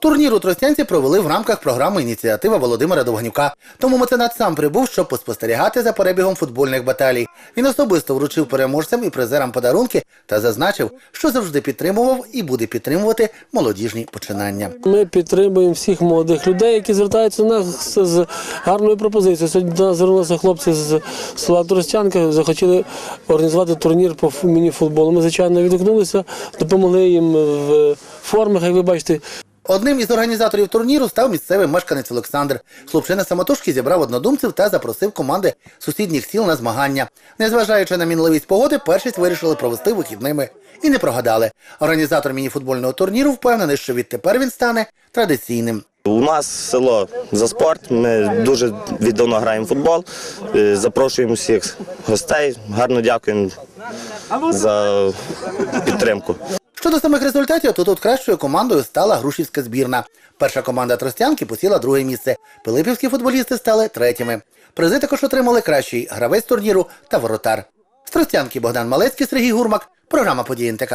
Турнір у Тростянці провели в рамках програми ініціатива Володимира Довганюка. Тому меценат сам прибув, щоб поспостерігати за перебігом футбольних баталій. Він особисто вручив переможцям і призерам подарунки та зазначив, що завжди підтримував і буде підтримувати молодіжні починання. Ми підтримуємо всіх молодих людей, які звертаються до нас з гарною пропозицією. Сьогодні до нас звернулися хлопці з села Тростянка, захотіли організувати турнір по фу- міні-футболу. Ми, звичайно, відгукнулися, допомогли їм в формах, як ви бачите. Одним із організаторів турніру став місцевий мешканець Олександр. Хлопчина самотужки зібрав однодумців та запросив команди сусідніх сіл на змагання. Незважаючи на мінливість погоди, першість вирішили провести вихідними. І не прогадали. Організатор мініфутбольного турніру впевнений, що відтепер він стане традиційним. У нас село за спорт. Ми дуже віддавно граємо футбол. Е, Запрошуємо всіх гостей. Гарно дякуємо за підтримку. Щодо самих результатів, то тут кращою командою стала Грушівська збірна. Перша команда Тростянки посіла друге місце. Пилипівські футболісти стали третіми. Призи також отримали кращий гравець турніру та воротар. З Тростянки Богдан Малецький, Сергій Гурмак. Програма «Події НТК».